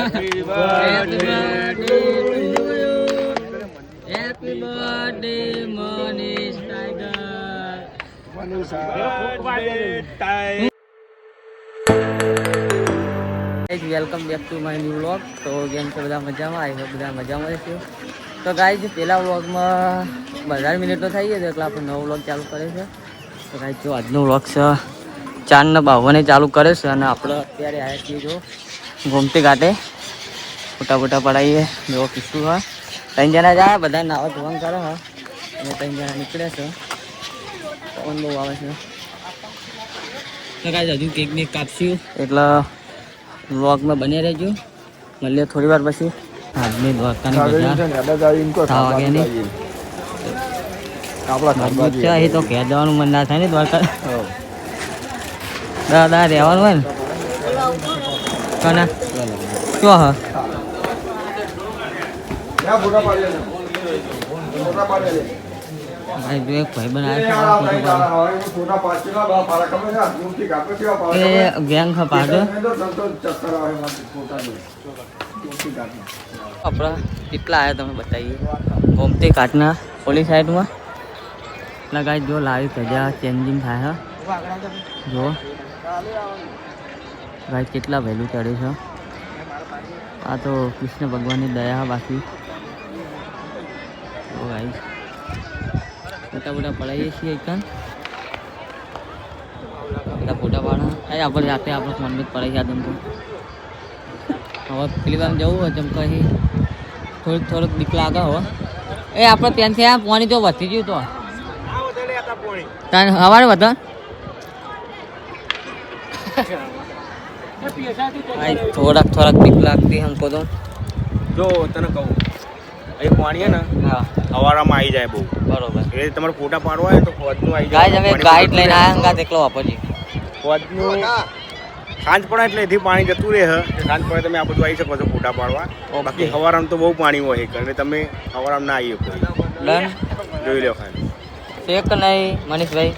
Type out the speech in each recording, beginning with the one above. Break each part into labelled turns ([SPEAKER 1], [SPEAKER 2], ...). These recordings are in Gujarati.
[SPEAKER 1] Happy birthday to you. Happy birthday, Manish Tiger. Welcome back to my new vlog તો કેમ છે? બધા મજામાં? આવી હોપ બધા મજામાં છે તો ગાય પેલા વ્લોગમાં બધા મિનિટો થઈ ગઈ એટલે આપણે નવો વ્લોગ ચાલુ કરે છે. તો ગાય જો આજનો વ્લોગ છે. ચારને બાવને ચાલુ કરે છે અને આપણે અત્યારે આવ્યા છીએ જો ગોમતી ઘાટે. ફોટા ફોટા પડાવીએ. જેવો કિસ્સું હા. ત્રણ જણા જાય બધા નાવા ધોવાનું કરે હા. અને ત્રણ જણા નીકળે છે. પવન બહુ આવે છે. હજુ કેક બેક કાપશું. એટલે વ્લોગમાં બની રહેજો. મળીએ થોડી વાર પછી. આજની દ્વારકાની તો ઘેર જવાનું મન ના થાય ને દ્વારકા. દાદા રહેવાનું હોય ને કના? શું હા એક ભાઈ બનાવે એ ગેંગ ખપાડો આપણા કેટલા આવ્યા તમે બતાવીએ. ગોમતી ઘાટના પોલીસ સાઈડમાં. લગાવી જો લાવી પ્રજા ચેન્જિંગ થાય, હા. જો. ગાય કેટલા વહેલું ચડે છે? આ તો કૃષ્ણ ભગવાનની દયા બાકી. જો ભાઈ મોટા મોટા પડાવીએ છીએ એકદમ. બધા ફોટા પાડા અહીં આપણે રાતે આપણે મનમિત પડાવી છે તો હવે પેલી વાર જવું હોય જેમ કહી. થોડુંક થોડુંક બીક લાગે હવે એ આપણે ત્યાંથી આ પાણી જો વધી ગયું તો. તાન સવારે વધા ભાઈ થોડાક થોડાક બીક લાગતી हमको तो
[SPEAKER 2] જો તને કહું અહીં પાણી હે ને
[SPEAKER 1] હા
[SPEAKER 2] હવારામાં આવી જાય બહુ
[SPEAKER 1] બરોબર
[SPEAKER 2] એટલે તમારે ફોટા પાડવા હોય ને તો ફોજનું આવી
[SPEAKER 1] ગાય અમે ગાઈડ લઈને આયા હંગા એકલો વાપરજી
[SPEAKER 2] ફોજનું સાંજ પડે એટલે એથી પાણી જતું રહે છે સાંજ પડે તમે આ બધું આવી શકો છો ફોટા પાડવા
[SPEAKER 1] ઓકે.
[SPEAKER 2] બાકી હવારામ તો બહુ પાણી હોય છે એટલે તમે હવારામ ના આવી શકો
[SPEAKER 1] ડન
[SPEAKER 2] જોઈ લો ખાલી
[SPEAKER 1] શેક નહીં મનીષભાઈ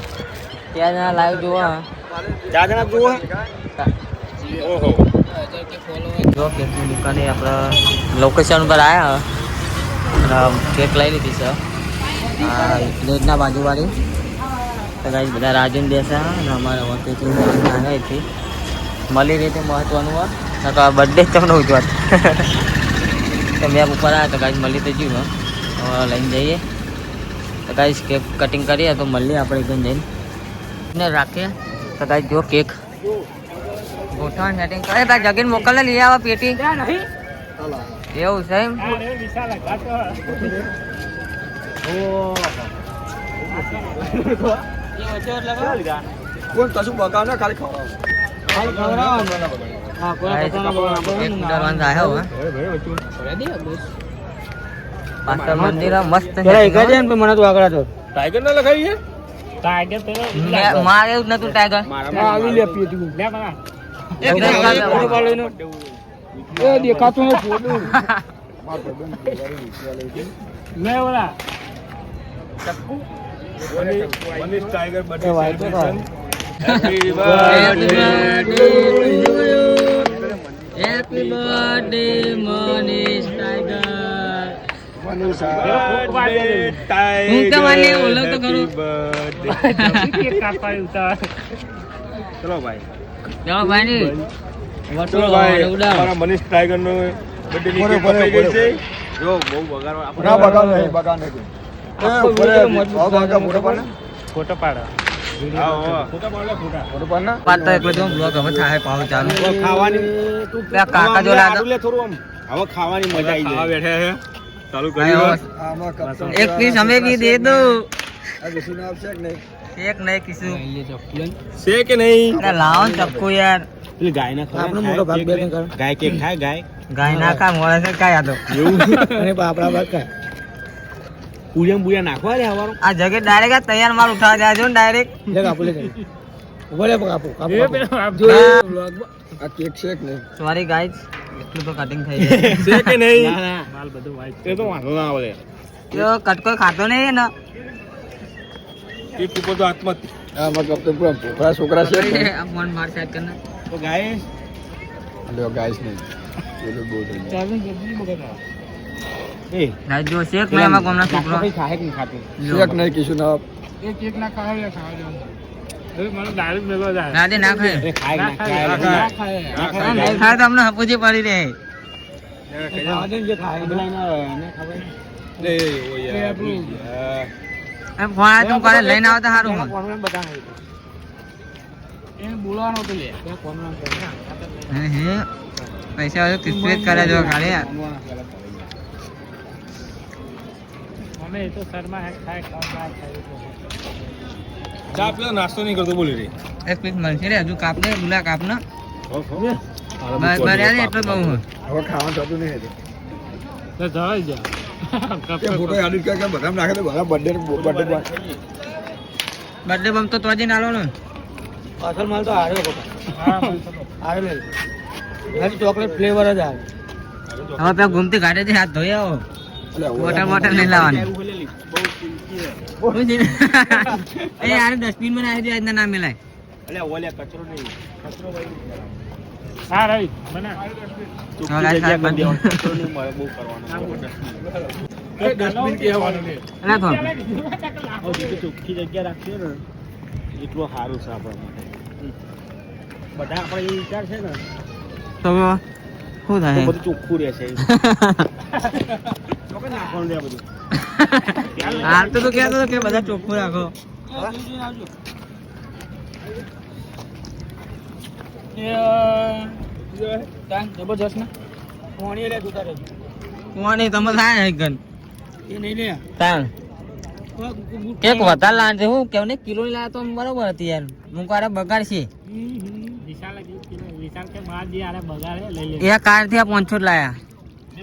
[SPEAKER 1] ત્યાં જણા લાઈવ જોવા
[SPEAKER 2] ચાર જણા જુઓ ઓહો
[SPEAKER 1] જો કેકની દુકાને આપણે લોકેશન પર આવ્યા અને કેક લઈ લીધી છે આ લેજના બાજુવાળી તો ગાઈસ બધા રાજન બેસા અને અમારા વખતેથી આવ્યા અહીંથી મળી રીતે મહત્વનું હોય નકર બર્થડે તમને ઉજવત તો મેં ઉપર આવ્યા તો ગાઈસ મળી તો જીવ હવે લઈને જઈએ તો ગાઈસ કેક કટિંગ કરીએ તો મળીએ આપણે એકદમ જઈને ને રાખીએ તો જો કેક. ગોઠવણ સેટિંગ કરે. તાર જગીન મોકલને લઈ આવા પેટી. એવું છે એમ?
[SPEAKER 2] કશું ના ખાલી
[SPEAKER 1] પાછળ મંદિર મસ્ત છે
[SPEAKER 2] મને તો આગળ ટાઈગર ના
[SPEAKER 1] મારે એવું જ નતું ટાઈગર
[SPEAKER 2] મારા આવી લે પેટી
[SPEAKER 1] એક ટાઈગર.
[SPEAKER 2] એ દેખાતું ને photo Manish Tiger birthday
[SPEAKER 1] Happy birthday to you. Happy birthday, Manish Tiger.
[SPEAKER 2] ચલો ભાઈ.
[SPEAKER 1] ચલો ભાઈ
[SPEAKER 2] ચલો ભાઈ મનીષ ટાઈગર નો બર્થડે ગઈ છે. જો બહુ
[SPEAKER 3] ના બગાડ નહીં બગાડ નહીં.
[SPEAKER 2] ફોટો પાડો ખાવાની.
[SPEAKER 1] પેલા કાકા જો લાગે
[SPEAKER 2] લે થોડું આમ. હવે ખાવાની મજા આવી જાય. ચાલુ
[SPEAKER 3] કરી
[SPEAKER 1] એક પીસ
[SPEAKER 3] અમે ભી દે દો
[SPEAKER 1] એક નહીં કિસુ
[SPEAKER 2] છે કે નહીં?
[SPEAKER 1] લાવો ચપકુ યાર.
[SPEAKER 2] એવું?
[SPEAKER 3] અને બાપડા બાપ ખાય.
[SPEAKER 2] પૂરિયા બુરિયા
[SPEAKER 1] આ તૈયાર માલ ઉઠાવ જાય છે ને ડાયરેક્ટ
[SPEAKER 3] આ કેક છે કે નહીં.
[SPEAKER 1] સોરી ગાઈસ એટલું તો કટિંગ થઈ ગયું.
[SPEAKER 2] છે કે નહીં? માલ બધું વાઈટ એ તો વાંધો ના આવે.
[SPEAKER 1] જો કટકો ખાતો નહીં ને
[SPEAKER 2] કેક ઉપર તો હાથમાં
[SPEAKER 3] આમાં કપતો પૂરા ભોખરા છોકરા છે
[SPEAKER 1] આ ફોન માર સાઈડ કરના
[SPEAKER 2] તો ગાય
[SPEAKER 3] લ્યો ગાઈસ નહીં
[SPEAKER 2] એટલે બહુ થઈ બગડા એ
[SPEAKER 1] ગાઈસ જો શેક મેં એમાં કોમના છોકરો
[SPEAKER 2] ખાહે કે નહીં ખાતું?
[SPEAKER 3] શેક નહીં કીશું ના.
[SPEAKER 1] રાધે ના ખાય
[SPEAKER 2] અરે ખાય કે ના ખાય? ના ખાય. ના ખાય.
[SPEAKER 1] નહીં ખાય. તો અમને હપુજી પડી રહે.
[SPEAKER 2] પેલા એના- એને ખબર નહીં. લે, ઓ યાર, ભૂલી ગયા.
[SPEAKER 1] એમ ફોન આવે તું કરે લઈને આવો તો સારું મને હે હે. પૈસા વાળો કિસ્મત કરે જો ખાલી
[SPEAKER 2] ચા પીઓ નાસ્તો નહીં કરતો બોલી રહી.
[SPEAKER 1] એક પીસ મળશે રે હજુ કાપ દે ગુલા કાપ ને
[SPEAKER 2] હો, હો.
[SPEAKER 1] બર્યા એટલો બહુ
[SPEAKER 3] હવે ખાવાનું થતું નહીં હજી. કે ફોટો એડિટ કે કે બધા નાખે તો બધા બર્થડે બર્થડે
[SPEAKER 1] બર્થડે બમ તો તોજી નાલો ને.
[SPEAKER 3] અસલ માલ તો આવ્યો આવ્યો ખાલી ચોકલેટ ફ્લેવર જ આવે.
[SPEAKER 1] હવે પે ઘૂમતી ગાડી હાથ ધોઈ આવો. મોટા મોટા નહીં લાવવાની. એ યાર ડસ્ટબિનમાં નાખી દે આજના ના મેલાય
[SPEAKER 2] અલ્યા, ઓલે કચરો નહીં. કચરો.
[SPEAKER 1] હવે
[SPEAKER 2] ચોખ્ખી જગ્યા કરી કચરો નહીં મળે, બહુ કરવાનું.
[SPEAKER 3] ડસ્ટબિન કહેવાનું
[SPEAKER 1] અરે તો
[SPEAKER 2] હવે જેટલી ચોખ્ખી જગ્યા રાખીએ ને એટલું સારું છે આપણા માટે. બધા આપણે એ વિચાર છે ને
[SPEAKER 1] તમે શું થાય?
[SPEAKER 2] બધું ચોખ્ખું રહેશે. ચોખ્ખું નાખવાનું રે બધું.
[SPEAKER 1] હાલ તો તો કહેતો હતો કે બધા ચોખ્ખું રાખો.
[SPEAKER 3] જબરજસ્ત ને. પાણી રે જોતા રહેજો
[SPEAKER 1] કોની તમે થાય ગન
[SPEAKER 3] એ નહીં લે.
[SPEAKER 1] તાણ એક વધારે લાન છે હું કેવું કિલો ની તો બરોબર હતી યાર. હું કારે બગાડ છે એ કારથી આ પાંચસો જ લાયા.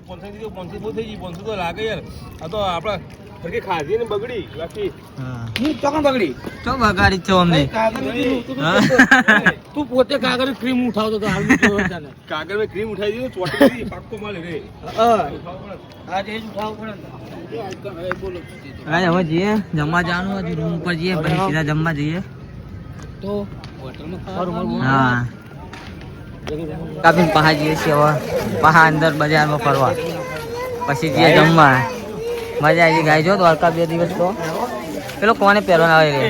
[SPEAKER 2] પોનસો થી પોનસો બહુ થઈ ગઈ પોનસો તો લાગે યાર. આ તો આપણા ફરકે ખાધી ને બગડી બાકી
[SPEAKER 1] હા.
[SPEAKER 3] ચોકન બગડી?
[SPEAKER 1] તો બગાડી છો અમને.
[SPEAKER 3] તું- પોતે કાગળ ક્રીમ ઉઠાવતો તો હાલ
[SPEAKER 2] કાગળ મેં ક્રીમ ઉઠાઈ દીધું ચોટી દીધી પાક્કો માલ રે.
[SPEAKER 3] હા. આ જે ઉઠાવવું પડે.
[SPEAKER 1] હવે જઈએ જમવા જવાનું રૂમ ઉપર જઈએ પછી સીધા જમવા જઈએ.
[SPEAKER 3] તો હોટલમાં
[SPEAKER 1] હા. કાપીને પહા જઈએ છીએ હવે. પહા અંદર બજારમાં ફરવા. પછી જઈએ જમવા. મજા આવી ગાય જો દ્વારકા બે દિવસ તો. પેલો કોને પહેરવાનો આવે રે?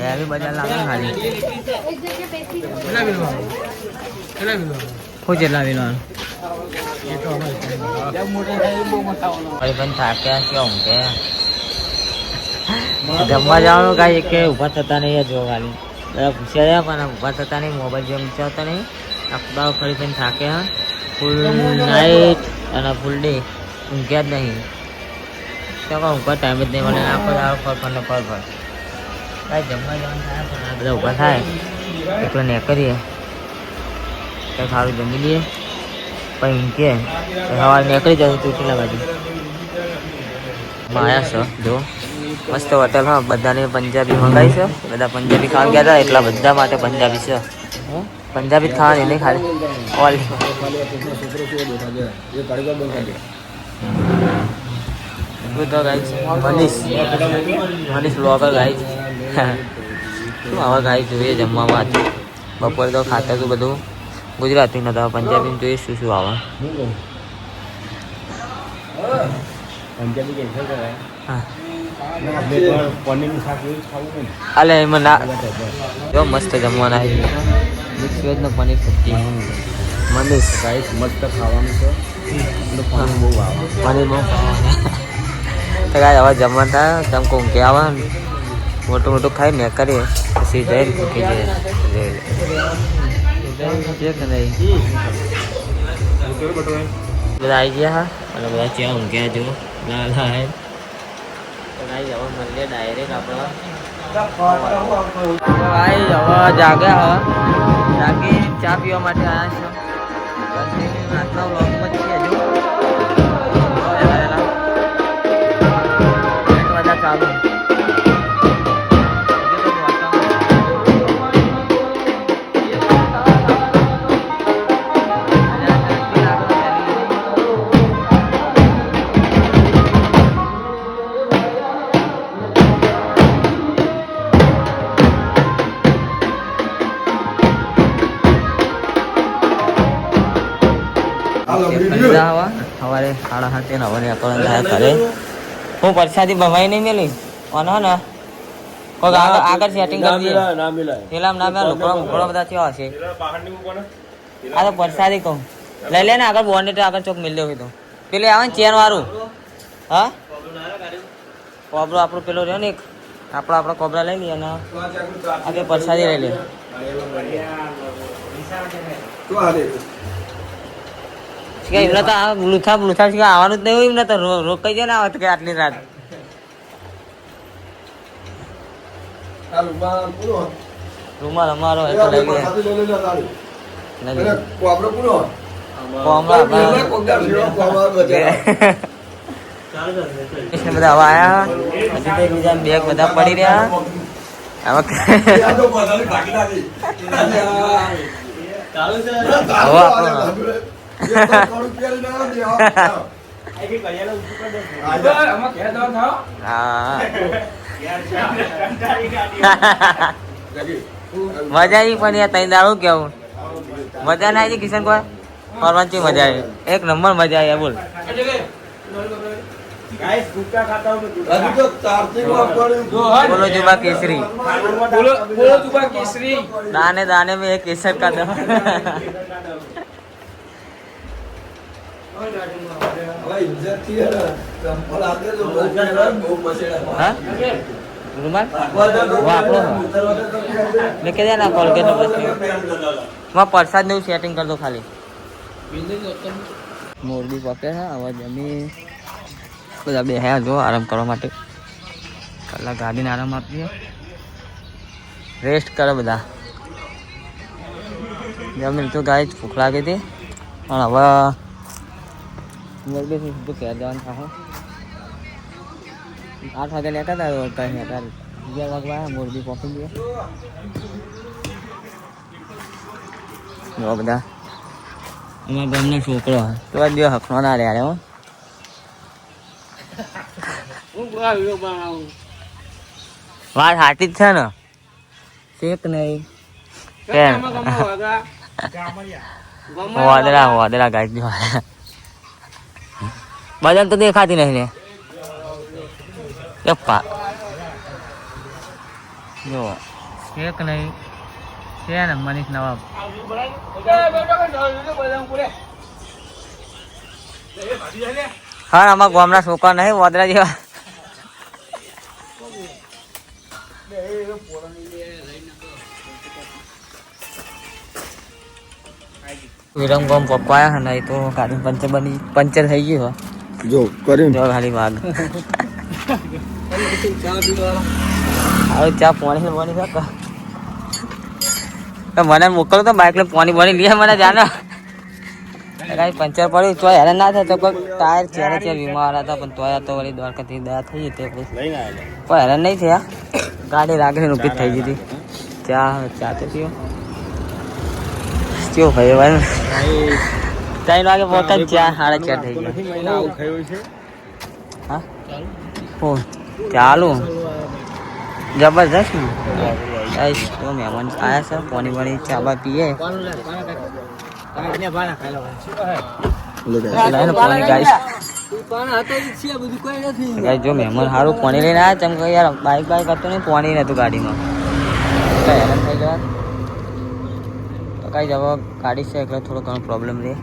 [SPEAKER 1] હેવી બજાર લાગે ખાલી જેટલા વેલવાનું? થાક્યા ઊંઘે જમવા જવાનું કાંઈ કે ઊભા થતા નહીં જો ખાલી. બધા રહ્યા પણ ઊભા થતા નહીં મોબાઈલ જેમ વિચારતા નહીં. અખબાર ફરી ફરીને થાક્યા ફૂલ નાઇટ અને ફૂલ ડે ઊંઘ્યા જ નહીં. કાંઈ ઊંઘવા ટાઈમ જ નહીં મળે. આખો દાડો ફર ફર ને ફર ફર કાંઈ જમવા જવાનું થાય પણ આ બધા ઊભા થાય. એટલે ને કરીએ. કંઈ સારું જમી લઈએ. પછી ઊંઘીએ. સવારે નીકળી જવું ચોટીલા બાજુ માયા છો જો મસ્ત હોટલ હા. બધાને પંજાબી મંગાવી છે. બધા પંજાબી ખાવા ગયા હતા. એટલા બધા માટે પંજાબી છે. પંજાબી ખાવાની નહીં ખાલી. All Manish. Manish blogger guys શું આવા જોઈએ જમવામાં બપોરે તો ખાતા હતું બધું. ગુજરાતી નતા પંજાબી જોઈએ શું શું આવે.
[SPEAKER 2] પંજાબી કેન્સલ કરાય.
[SPEAKER 1] હા. અલે, એમાં ના જો મસ્ત જમવાના છે. મિક્સ વેજ ને પનીર સબ્જી મનીષ
[SPEAKER 2] ગાઈસ મસ્ત ખાવાનું છે. એટલે પાણી બહુ આવે
[SPEAKER 1] પનીર બહુ ખાવાનું. તો કાંઈ હવે જમવા થાય તેમ કહું કે આવે ને મોટું મોટું ખાઈ ને કરીએ. પછી જઈને મૂકી જઈએ છે કે નહીં? બધા આવી ગયા હા? અને બધા ત્યાં ઊંઘ્યા જો. ના ના હે ભાઈ હવે મળીએ ડાયરેક્ટ આપણા. ભાઈ હવે જાગ્યા હવે. જાગી ચા પીવા માટે આવ્યા છે પછી વ્લોગમાં છીએ હજુ. ચાલુ. હું પરસાદી ભમાઈ નહીં મેલી. ઓનો ને કોક આગળ આગળ સેટિંગ કરી દઈએ
[SPEAKER 2] ના મિલાય
[SPEAKER 1] પેલા ના પેલા લોકો મોકળો બધા થયો હશે આ તો પરસાદી કહું. લઈ લે ને આગળ બોનેટ આગળ ચોક મિલ્યો હોય તો. પેલે આવે ને ચેન વાળું. હા? કોબરો આપણો પેલો રહ્યો ને એક. આપણો આપણો કોબરા લઈ લઈએ અને આગળ પરસાદી લઈ લે. કે એમને તો આ લુથા લુથા છે આવવાનું જ નહીં હોય એમને તો રોકાઈ જાય ને આવત કે આટલી રાત. રૂમાલ અમારો હોય તો લઈ લે લઈ લે કોમળા બા- બધા હવે આયા. હજી તો બીજા બેગ બધા પડી રહ્યા. હવે મજા આવી પણ યાર તઈ દાડું કેવું? મજા ના આવી કિશન કોઈ ફરવાની ચી મજા આવી. એક નંબર મજા આવી બોલ. બોલો જુબા કેસરી.
[SPEAKER 3] બોલો જુબા કેસરી.
[SPEAKER 1] દાને દાને મેં કેસર કા દમ મેં દે ના કોલગેટમાં પ્રસાદ ને સેટિંગ કર દો ખાલી મોરબી પકડે છે હવે જમી બધા બે હે. જો આરામ કરવા માટે કલાક ગાડીને આરામ આપીએ રેસ્ટ કરે બધા જમીન તો ગાય ભૂખ લાગી હતી પણ હવે મોરબી થી સીધું ઘેર જવાનું થાય. આઠ વાગે લેતા હતા કઈ અત્યારે અગિયાર વાગવા આવ્યા મોરબી પહોંચી ગયા. બધા. અમારા ગામનો છોકરો તો આ દિવસ હકનો ના રહ્યા હો. વાત સાચી જ છે ને. શેક નહીં. કેમ? વાદળા. વાદળા ગાડી વાદળા બજાર તો દેખાતી નહીં ને પપ્પા જો. શેક નહીં. છે ને મનીષ નવાબ. હા આમાં ગામના છોકરા નહીં વાદરા જેવા. વિરમગામ પપ્પા આવ્યા ને તો ગાડી પંચર બની પંચર થઈ ગયું હો.
[SPEAKER 3] જો કરી
[SPEAKER 1] જો ખાલી માગ હારું ચા પાણી પાણી કાકા મને મોકલો તો બાઇક પાણી પાણી લે મને જાને. કઈ પંચર પડ્યું તો હેરાન ના થાય. તો કોઈ ટાયર ચેરે છે બીમાર હતા પણ તોય તો વળી દ્વારકાથી દયા થઈ
[SPEAKER 2] આવેલા.
[SPEAKER 1] કોઈ હેરાન નહીં થયા. ગાડી લાગે ઊભી થઈ ગઈ હતી. ચા ચા તો પીઓ. કેવું ભાઈ ભાઈ. ત્રણ વાગે પહોંચતા જ સાડા ચાર થઈ ગયા. હા? ચાલુ. જબરજસ્ત ને. તો મહેમાન આયા છે પાણી વાણી ચા બા પીએ. લાઈને પાણી ગાઈસ ગાઈસ જો મહેમાન સારું પાણી લઈને આવ્યા તેમ કે યાર બાઈક બાઈક હતું નહીં પાણી નતું ગાડીમાં. તો હેરાન થઈ જવા તો કાંઈ હવે ગાડી છે એટલે થોડો ઘણો પ્રોબ્લેમ રહે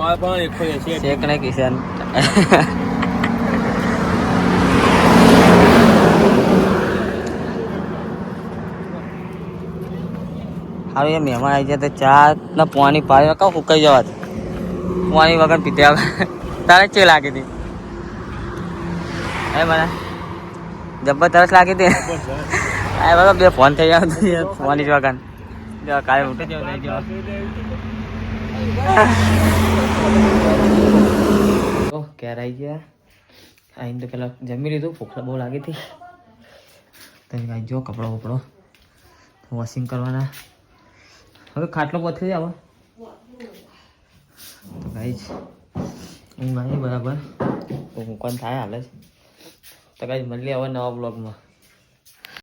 [SPEAKER 2] મારે પણ એકસો એસી
[SPEAKER 1] શેક ને કિશન. હારું, એ મહેમાન આવી જાય તો ચા ને પાણી પાણી કહું ઉકાઈ જવા. પાણી વગર પીતે તારે ચે લાગી હતી? હે, મને? જબ્બર તરસ લાગી હતી? આ બરાબર બે ફોન થઈ ગયા. ફોન જ વગર જો કાલે ઉઠી જવું નહીં જો ઘેર આવી ગયા. આવીને તો પેલા જમી લીધું, ભૂખ બહુ લાગી હતી. તમે ગાઈ જો કપડો બપડો. વોશિંગ કરવાના. હવે ખાટલો પથરી આવે. તો ગાઈ ઊંઘ આવી બરાબર. તો મૂકવાનું થાય હાલે તો ગાઈ મળીએ હવે નવા બ્લોગમાં